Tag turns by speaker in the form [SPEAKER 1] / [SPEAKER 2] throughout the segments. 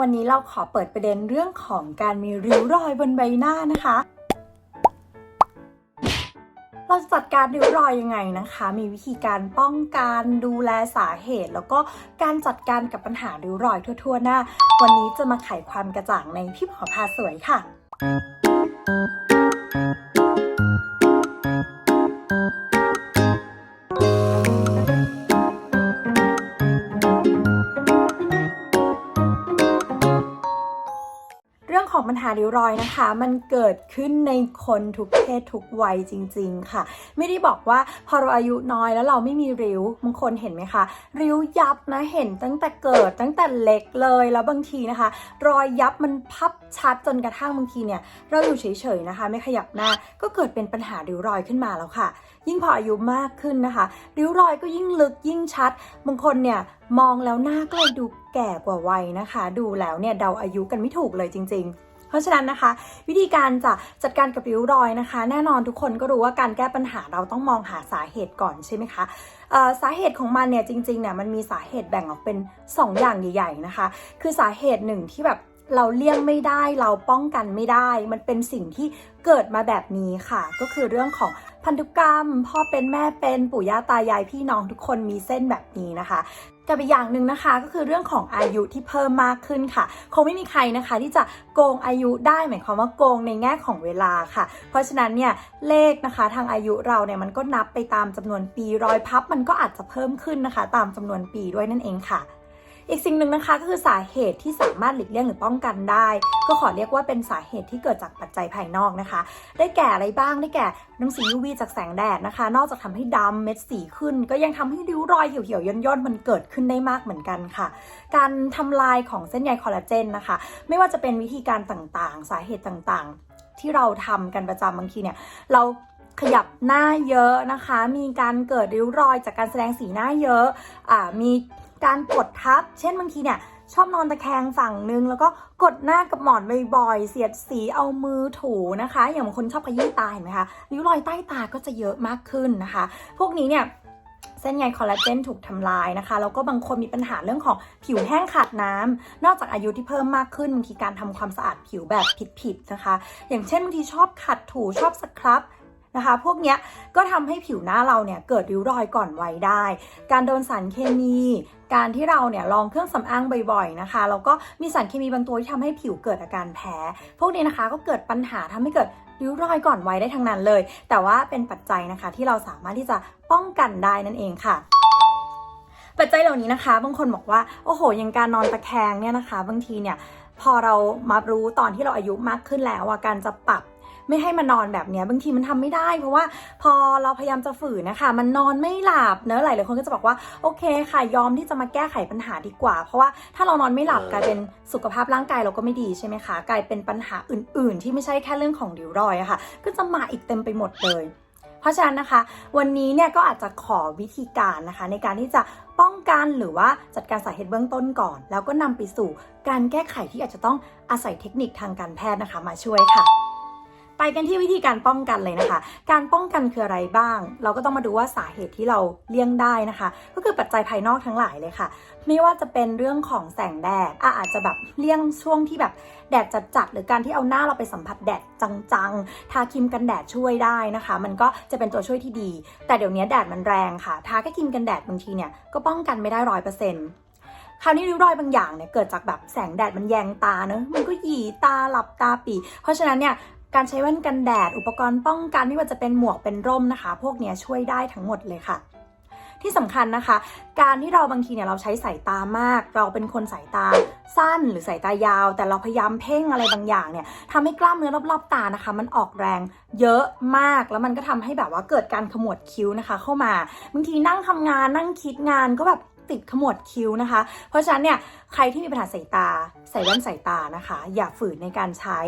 [SPEAKER 1] วันนี้เราขอเปิดประเด็นเรื่องของการมีริ้วรอยบนใบหน้านะคะ เราจะจัดการริ้วรอยยังไงนะคะ มีวิธีการป้องกันดูแลสาเหตุ แล้วก็การจัดการกับปัญหาริ้วรอยทั่ว ๆ หน้า วันนี้จะมาไขความกระจ่างในพี่หมอพาสวยค่ะาริ้วรอยนะคะ มันเกิดขึ้นในคนทุกเพศทุกวัยจริง ๆ ค่ะ ไม่ได้บอกว่าพอเราอายุน้อยแล้วเราไม่มีริ้วบางคนเห็นไหมคะริ้วยับนะเห็นตั้งแต่เกิดตั้งแต่เล็กเลยแล้วบางทีนะคะ รอยยับมันพับชัดจนกระทั่งบางทีเนี่ย เราอยู่เฉยๆนะคะ ไม่ขยับหน้าก็เกิดเป็นปัญหาริ้วรอยขึ้นมาแล้วค่ะ ยิ่งพออายุมากขึ้นนะคะริ้วรอยก็ยิ่งลึกยิ่งชัด บางคนเนี่ยมองแล้วหน้าก็เลยดูแก่กว่าวัยนะคะ ดูแล้วเนี่ยเดาอายุกันไม่ถูกเลยจริง ๆ ราะฉะนั้นนะคะ วิธีการจะจัดการกับริ้วรอยนะคะ แน่นอนทุกคนก็รู้ว่าการแก้ปัญหาเราต้องมองหาสาเหตุก่อนใช่ไหมคะสาเหตุของมันเนี่ยจริงๆเนี่ยมันมีสาเหตุแบ่งออกเป็น 2 อย่างใหญ่ๆนะคะ คือสาเหตุหนึ่งที่แบบเราเลี่ยงไม่ได้เราป้องกันไม่ได้ มันเป็นสิ่งที่เกิดมาแบบนี้ค่ะ ก็คือเรื่องของ พันธุกรรม พ่อเป็นแม่เป็นปู่ย่าตายายพี่น้องทุกคนมีเส้นแบบนี้นะคะกับอีกอย่างหนึ่งนะคะก็คือเรื่องของอายุที่เพิ่มมากขึ้นค่ะ คงไม่มีใครนะคะ ที่จะโกงอายุได้หมายความว่าโกงในแง่ของเวลาค่ะ เพราะฉะนั้นเนี่ยเลขนะคะทางอายุเราเนี่ยมันก็นับไปตามจำนวนปีรอยพับมันก็อาจจะเพิ่มขึ้นนะคะ ตามจำนวนปีด้วยนั่นเองค่ะ อีกสิ่งหนึ่งนะคะก็คือสาเหตุที่สามารถหลีกเลี่ยงหรือป้องกันได้ ก็ขอเรียกว่าเป็นสาเหตุที่เกิดจากปัจจัยภายนอกนะคะ ได้แก่อะไรบ้างได้แก่รังสี UV จากแสงแดดนะคะ นอกจากทำให้ดำเม็ดสีขึ้น ก็ยังทำให้ริ้วรอยเหี่ยวๆย่นๆมันเกิดขึ้นได้มากเหมือนกันค่ะ การทำลายของเส้นใยคอลลาเจนนะคะ ไม่ว่าจะเป็นวิธีการต่างๆ สาเหตุต่างๆ ที่เราทำกันประจำบางทีเนี่ยเราขยับหน้าเยอะนะคะ มีการเกิดริ้วรอยจากการแสดงสีหน้าเยอะอ่ามี การกดทับ เช่นบางทีเนี่ยชอบนอนตะแคงฝั่งนึง แล้วก็กดหน้ากับหมอนบ่อยๆ เสียดสีเอามือถูนะคะ อย่างบางคนชอบขยี้ตาเห็นไหมคะริ้วรอยใต้ตาก็จะเยอะมากขึ้นนะคะ พวกนี้เนี่ยเส้นใยคอลลาเจนถูกทำลายนะคะ แล้วก็บางคนมีปัญหาเรื่องของผิวแห้งขาดน้ำ นอกจากอายุที่เพิ่มมากขึ้นบางทีการทำความสะอาดผิวแบบผิดๆนะคะ อย่างเช่นบางทีชอบขัดถูชอบสครับ นะคะ พวกเนี้ยก็ทำให้ผิวหน้าเราเนี่ยเกิดริ้วรอยก่อนวัยได้ การโดนสารเคมี การที่เราเนี่ยลองเครื่องสำอางบ่อยๆนะคะ แล้วก็มีสารเคมีบางตัวที่ทำให้ผิวเกิดอาการแพ้ พวกนี้นะคะก็เกิดปัญหาทำให้เกิดริ้วรอยก่อนวัยได้ทั้งนั้นเลย แต่ว่าเป็นปัจจัยนะคะที่เราสามารถที่จะป้องกันได้นั่นเองค่ะปัจจัยเหล่านี้นะคะ บางคนบอกว่า โอ้โห อยังการนอนตะแคงเนี่ยนะคะ บางทีเนี่ย พอเรามารู้ตอนที่เราอายุมากขึ้นแล้วอะการจะปรับ ไม่ให้มานอนแบบเนี้ยบางทีมันทำไม่ได้ เพราะว่าพอเราพยายามจะฝืนนะคะ มันนอนไม่หลับเนอะหลายหลายคนก็จะบอกว่าโอเคค่ะยอมที่จะมาแก้ไขปัญหาดีกว่า เพราะว่าถ้าเรานอนไม่หลับกลายเป็นสุขภาพร่างกายเราก็ไม่ดีใช่ไหมคะกลายเป็นปัญหาอื่น ๆ ที่ไม่ใช่แค่เรื่องของริ้วรอยอะค่ะ ก็จะมาอีกเต็มไปหมดเลยเพราะฉะนั้นนะคะ วันนี้เนี่ยก็อาจจะขอวิธีการนะคะ ในการที่จะป้องกันหรือว่าจัดการสาเหตุเบื้องต้นก่อน แล้วก็นำไปสู่การแก้ไขที่อาจจะต้องอาศัยเทคนิคทางการแพทย์นะคะ มาช่วยค่ะ ไปกันที่วิธีการป้องกันเลยนะคะ การป้องกันคืออะไรบ้าง เราก็ต้องมาดูว่าสาเหตุที่เราเลี่ยงได้นะคะ ก็คือปัจจัยภายนอกทั้งหลายเลยค่ะ ไม่ว่าจะเป็นเรื่องของแสงแดดออาจจะแบบเลี่ยงช่วงที่แบบแดดจัดๆหรือการที่เอาหน้าเราไปสัมผัสแดดจังๆ ทาครีมกันแดดช่วยได้นะคะ มันก็จะเป็นตัวช่วยที่ดี แต่เดี๋ยวนี้แดดมันแรงค่ะ ทาแค่ครีมกันแดดบางทีเนี่ยก็ป้องกันไม่ได้ร้อยเปอร์เซ็นต์คราวนี้ริ้วรอยบางอย่างเนี่ยเกิดจากแบบแสงแดดมันแยงตาเนอะมันก็หยีตาหลับตาปี เพราะฉะนั้นเนี่ย การใช้แว่นกันแดด อุปกรณ์ป้องกันไม่ว่าจะเป็นหมวกเป็นร่มนะคะ พวกนี้ช่วยได้ทั้งหมดเลยค่ะที่สำคัญนะคะ การที่เราบางทีเนี่ยเราใช้สายตามาก เราเป็นคนสายตาสั้นหรือสายตายาว แต่เราพยายามเพ่งอะไรบางอย่างเนี่ยทำให้กล้ามเนื้อรอบๆ ตานะคะ มันออกแรงเยอะมากแล้วมันก็ทำให้แบบว่าเกิดการขมวดคิ้วนะคะ เข้ามาบางทีนั่งทำงานนั่งคิดงานก็แบบ ติดขมวดคิ้วนะคะ เพราะฉะนั้นเนี่ยใครที่มีปัญหาสายตาใส่แว่นสายตานะคะ อย่าฝืนในการใช้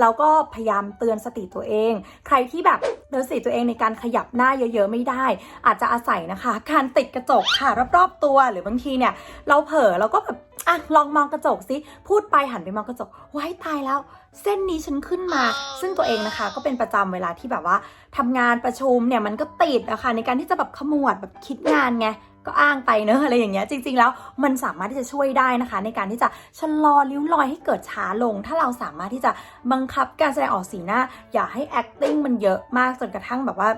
[SPEAKER 1] แล้วก็พยายามเตือนสติตัวเอง ใครที่แบบเตือนสติตัวเองในการขยับหน้าเยอะ ๆ ไม่ได้ อาจจะอาศัยนะคะ การติดกระจกค่ะรอบๆตัวหรือบางทีเนี่ย เราเผลอเราก็แบบอะลองมองกระจกสิพูดไปหันไปมองกระจกว้ายตายแล้ว เส้นนี้ฉันขึ้นมา ซึ่งตัวเองนะคะ ก็เป็นประจำเวลาที่แบบว่าทำงานประชุมเนี่ยมันก็ติดอะค่ะในการที่จะแบบขมวดแบบคิดงานไง ก็อ้างไปเนอะอะไรอย่างเงี้ยจริง ๆ แล้วมันสามารถที่จะช่วยได้นะคะ ในการที่จะชะลอริ้วรอยให้เกิดช้าลง ถ้าเราสามารถที่จะบังคับการแสดงออกสีหน้า อย่าให้ acting มันเยอะมากจนกระทั่งแบบว่า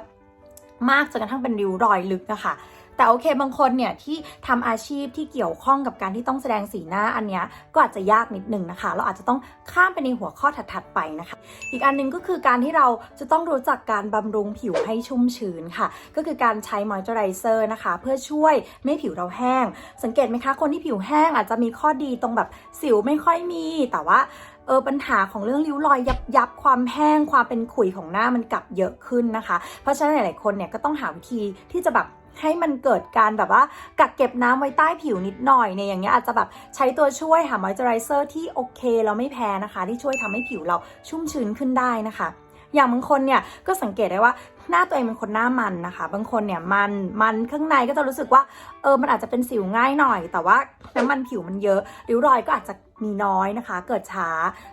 [SPEAKER 1] มากจนกระทั่งเป็นริ้วรอยลึกนะคะ แต่โอเคบางคนเนี่ยที่ทำอาชีพที่เกี่ยวข้องกับการที่ต้องแสดงสีหน้าอันเนี้ยก็อาจจะยากนิดนึงนะคะ เราอาจจะต้องข้ามไปในหัวข้อถัดๆไปนะคะ อีกอันหนึงก็คือการที่เราจะต้องรู้จักการบำรุงผิวให้ชุ่มชื้นค่ะ ก็คือการใช้มอยเจอไรเซอร์นะคะ เพื่อช่วยไม่ผิวเราแห้ง สังเกตไหมคะคนที่ผิวแห้งอาจจะมีข้อดีตรงแบบสิวไม่ค่อยมีแต่ว่าเออปัญหาของเรื่องริ้วรอยยับยับความแห้งความเป็นขุยของหน้ามันกลับเยอะขึ้นนะคะ เพราะฉะนั้นหลายๆคนเนี่ยก็ต้องหาวิธีที่จะแบบ ให้มันเกิดการแบบว่ากักเก็บน้ำไว้ใต้ผิวนิดหน่อยเนี่ยอย่างเงี้ยอาจจะแบบใช้ตัวช่วยหามอยเจอไรเซอร์ที่โอเคแล้วไม่แพ้นะคะ ที่ช่วยทำให้ผิวเราชุ่มชื้นขึ้นได้นะคะอย่างบางคนเนี่ยก็สังเกตได้ว่าหน้าตัวเองเป็นคนหน้ามันนะคะ บางคนเนี่ยมันมันข้างในก็จะรู้สึกว่าเออมันอาจจะเป็นสิวง่ายหน่อย แต่ว่าน้ำมันผิวมันเยอะริ้วรอยก็อาจจะมีน้อยนะคะ เกิดช้า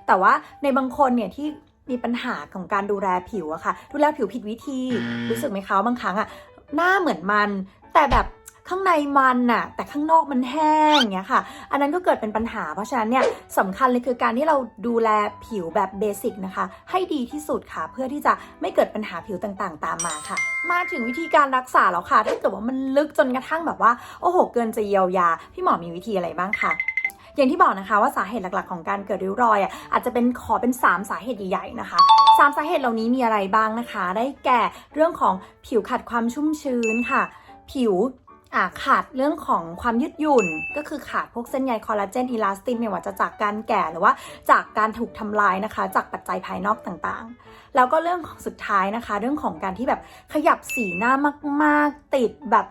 [SPEAKER 1] แต่ว่าในบางคนเนี่ยที่มีปัญหาของการดูแลผิวอะค่ะ ดูแลผิวผิดวิธี รู้สึกไหมคะว่าบางครั้งอะ หน้าเหมือนมัน แต่แบบข้างในมันน่ะ แต่ข้างนอกมันแห้งอย่างเงี้ยค่ะ อันนั้นก็เกิดเป็นปัญหา เพราะฉะนั้นเนี่ยสำคัญเลยคือการที่เราดูแลผิวแบบเบสิกนะคะ ให้ดีที่สุดค่ะ เพื่อที่จะไม่เกิดปัญหาผิวต่างๆ ตามมาค่ะ มาถึงวิธีการรักษาแล้วค่ะ ถ้าเกิดว่ามันลึกจนกระทั่งแบบว่า โอ้โห เกินจะเยียวยา พี่หมอมีวิธีอะไรบ้างคะ อย่างที่บอกนะคะว่าสาเหตุหลักๆของการเกิดริ้วรอยอะอาจจะเป็นขอเป็น 3 สาเหตุใหญ่ๆนะคะสามสาเหตุเหล่านี้มีอะไรบ้างนะคะ ได้แก่เรื่องของผิวขาดความชุ่มชื้นค่ะ ผิวขาดเรื่องของความยืดหยุ่น ก็คือขาดพวกเส้นใยคอลลาเจนอิลาสตินไม่ว่าจะจากการแก่หรือว่าจากการถูกทำลายนะคะ จากปัจจัยภายนอกต่างๆ แล้วก็เรื่องของสุดท้ายนะคะ เรื่องของการที่แบบขยับสีหน้ามากๆ ติดแบบ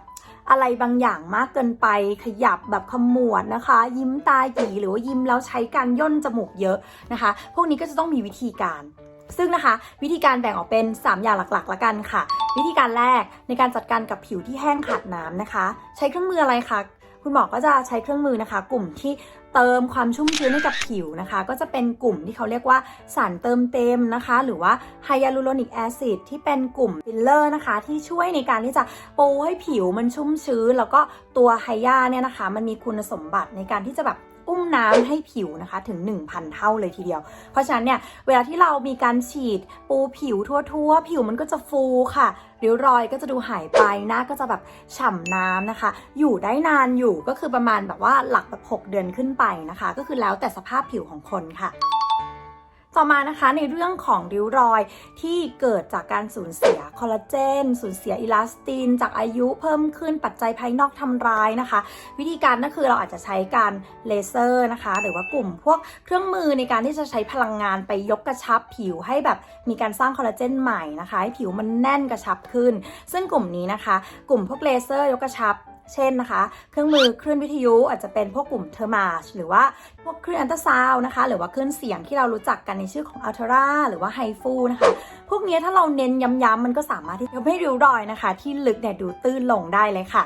[SPEAKER 1] อะไรบางอย่างมากเกินไป ขยับแบบขมวดนะคะ ยิ้มตาหยีหรือว่ายิ้มแล้วใช้การย่นจมูกเยอะนะคะ พวกนี้ก็จะต้องมีวิธีการ ซึ่งนะคะ วิธีการแบ่งออกเป็น 3 อย่างหลักๆละกันค่ะ วิธีการแรกในการจัดการกับผิวที่แห้งขาดน้ำนะคะ ใช้เครื่องมืออะไรคะ คุณหมอก็จะใช้เครื่องมือนะคะ กลุ่มที่เติมความชุ่มชื้นให้กับผิวนะคะ ก็จะเป็นกลุ่มที่เขาเรียกว่าสารเติมเต็มนะคะ หรือว่าไฮยาลูโรนิกแอซิดที่เป็นกลุ่มฟิลเลอร์นะคะ ที่ช่วยในการที่จะปูให้ผิวมันชุ่มชื้น แล้วก็ตัวไฮยาเนี่ยนะคะ มันมีคุณสมบัติในการที่จะแบบ อุ้มน้ำให้ผิวนะคะถึง 1,000 เท่าเลยทีเดียว เพราะฉะนั้นเนี่ยเวลาที่เรามีการฉีดปูผิวทั่วๆ ผิวมันก็จะฟูค่ะริ้วรอยก็จะดูหายไปหน้าก็จะแบบฉ่ำน้ำนะคะ อยู่ได้นานอยู่ก็คือประมาณแบบว่าหลักแบบ 6 เดือนขึ้นไปนะคะ ก็คือแล้วแต่สภาพผิวของคนค่ะ ต่อมานะคะในเรื่องของริ้วรอยที่เกิดจากการสูญเสียคอลลาเจน สูญเสียอิลาสติน จากอายุเพิ่มขึ้นปัจจัยภายนอกทำร้ายนะคะ วิธีการก็คือเราอาจจะใช้การเลเซอร์นะคะ หรือว่ากลุ่มพวกเครื่องมือในการที่จะใช้พลังงานไปยกกระชับผิวให้แบบมีการสร้างคอลลาเจนใหม่นะคะให้ผิวมันแน่นกระชับขึ้น ซึ่งกลุ่มนี้นะคะ กลุ่มพวกเลเซอร์ยกกระชับ เช่นนะคะ เครื่องมือคลื่นวิทยุอาจจะเป็นพวกกลุ่มเทอร์มาชหรือว่าพวกคลื่นอันตราซาวนะคะ หรือว่าคลื่นเสียงที่เรารู้จักกันในชื่อของอัลทราหรือว่าไฮฟูนะคะ พวกนี้ถ้าเราเน้นย้ำๆมันก็สามารถที่จะทำให้ริ้วรอยนะคะ ที่ลึกเนี่ยดูตื้นลงได้เลยค่ะ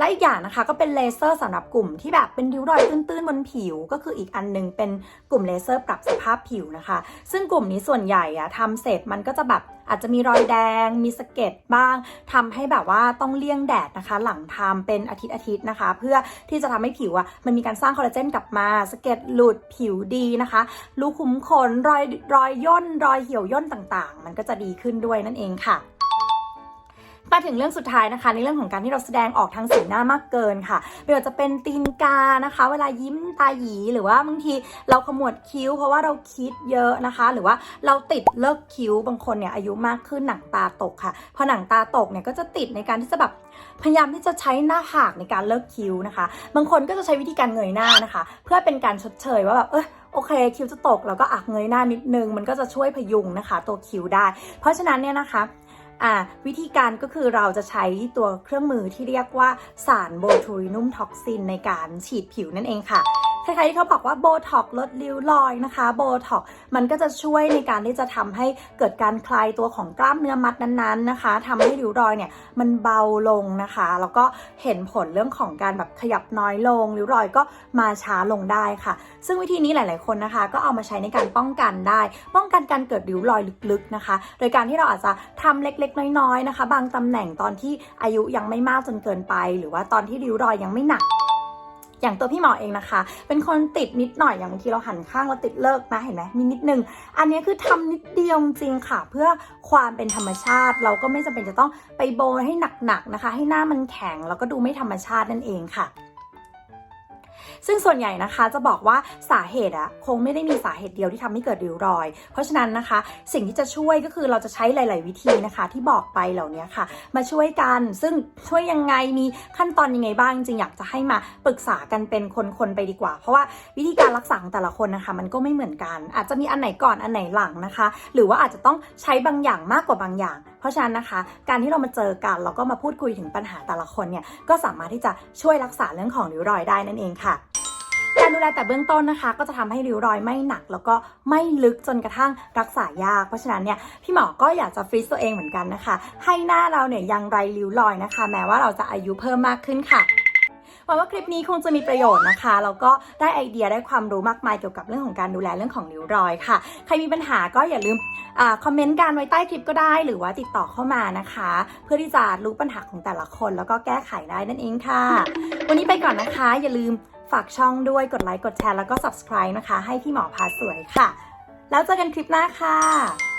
[SPEAKER 1] และอีกอย่างนะคะก็เป็นเลเซอร์สำหรับกลุ่มที่แบบเป็นริ้วรอยตื้นๆบนผิว ก็คืออีกอันหนึงเป็นกลุ่มเลเซอร์ปรับสภาพผิวนะคะ ซึ่งกลุ่มนี้ส่วนใหญ่อะทำเสร็จมันก็จะแบบอาจจะมีรอยแดง มีสะเก็ดบ้างทำให้แบบว่าต้องเลี่ยงแดดนะคะ หลังทำเป็นอาทิตย์อาทิตย์นะคะ เพื่อที่จะทำให้ผิวอะมันมีการสร้างคอลลาเจนกลับมาสะเก็ดหลุดผิวดีนะคะรูขุมขนรอยรอยย่นรอยเหี่ยวย่นต่างๆ มันก็จะดีขึ้นด้วยนั่นเองค่ะ มาถึงเรื่องสุดท้ายนะคะ ในเรื่องของการที่เราแสดงออกทางสีหน้ามากเกินค่ะไม่ว่าจะเป็นตีนกานะคะ เวลายิ้มตาหยีหรือว่าบางทีเราขมวดคิ้ว เพราะว่าเราคิดเยอะนะคะ หรือว่าเราติดเลิกคิ้วบางคนเนี่ยอายุมากขึ้นหนังตาตกค่ะพอหนังตาตกเนี่ยก็จะติดในการที่จะแบบพยายามที่จะใช้หน้าผากในการเลิกคิ้วนะคะ บางคนก็จะใช้วิธีการเงยหน้านะคะ เพื่อเป็นการชดเชยว่าแบบเออโอเคคิ้วจะตกแล้วก็อักเงยหน้านิดนึง มันก็จะช่วยพยุงนะคะ ตัวคิ้วได้ เพราะฉะนั้นเนี่ยนะคะ อ่าวิธีการก็คือเราจะใช้ตัวเครื่องมือที่เรียกว่าสารโบทูรินุมท็อกซินในการฉีดผิวนั่นเองค่ะ คล้ายๆที่เขาบอกว่าโบท็อกลดริ้วรอยนะคะโบท็อกมันก็จะช่วยในการที่จะทำให้เกิดการคลายตัวของกล้ามเนื้อมัดนั้นๆนะคะทำให้ริ้วรอยเนี่ยมันเบาลงนะคะ แล้วก็เห็นผลเรื่องของการแบบขยับน้อยลงริ้วรอยก็มาช้าลงได้ค่ะ ซึ่งวิธีนี้หลาย ๆคนนะคะ ก็เอามาใช้ในการป้องกันได้ ป้องกันการเกิดริ้วรอยลึกๆนะคะ โดยการที่เราอาจจะทำเล็กๆ น้อยๆนะคะ บางตำแหน่งตอนที่อายุยังไม่มากจนเกินไป หรือว่าตอนที่ริ้วรอยยังไม่หนัก อย่างตัวพี่หมอเองนะคะ เป็นคนติดนิดหน่อยอย่างบางทีเราหันข้างเราติดเลิกนะเห็นไหมมีนิดนึง อันนี้คือทำนิดเดียวจริงค่ะ เพื่อความเป็นธรรมชาติ เราก็ไม่จำเป็นจะต้องไปโบนให้หนักๆนะคะ ให้หน้ามันแข็งแล้วก็ดูไม่ธรรมชาตินั่นเองค่ะ ซึ่งส่วนใหญ่นะคะจะบอกว่าสาเหตุอะคงไม่ได้มีสาเหตุเดียวที่ทำให้เกิดริ้วรอย เพราะฉะนั้นนะคะ สิ่งที่จะช่วยก็คือเราจะใช้หลาย ๆ วิธีนะคะ ที่บอกไปเหล่านี้ค่ะ มาช่วยกันซึ่งช่วยยังไงมีขั้นตอนยังไงบ้างจริงอยากจะให้มาปรึกษากันเป็นคน ๆ ไปดีกว่า เพราะว่าวิธีการรักษาของแต่ละคนนะคะ มันก็ไม่เหมือนกัน อาจจะมีอันไหนก่อนอันไหนหลังนะคะ หรือว่าอาจจะต้องใช้บางอย่างมากกว่าบางอย่าง เพราะฉะนั้นนะคะ การที่เรามาเจอกันแล้วก็มาพูดคุยถึงปัญหาแต่ละคนเนี่ยก็สามารถที่จะช่วยรักษาเรื่องของริ้วรอยได้นั่นเองค่ะ การดูแลแต่เบื้องต้นนะคะ ก็จะทำให้ริ้วรอยไม่หนัก แล้วก็ไม่ลึกจนกระทั่งรักษายาก เพราะฉะนั้นเนี่ยพี่หมอก็อยากจะฟรีซตัวเองเหมือนกันนะคะ ให้หน้าเราเนี่ยยังไรริ้วรอยนะคะ แม้ว่าเราจะอายุเพิ่มมากขึ้นค่ะหวังว่าคลิปนี้คงจะมีประโยชน์นะคะแล้วก็ได้ไอเดียได้ความรู้มากมายเกี่ยวกับเรื่องของการดูแลเรื่องของริ้วรอยค่ะ ใครมีปัญหาก็อย่าลืมอคอมเมนต์การไว้ใต้คลิปก็ได้ หรือว่าติดต่อเข้ามานะคะ เพื่อที่จะรู้ปัญหาของแต่ละคน แล้วก็แก้ไขได้นั่นเองค่ะ วันนี้ไปก่อนนะคะ อย่าลืม ฝากช่องด้วยกดไลค์กดแชร์แล้วก็ subscribe นะคะ ให้พี่หมอพาสวยค่ะ แล้วเจอกันคลิปหน้าค่ะ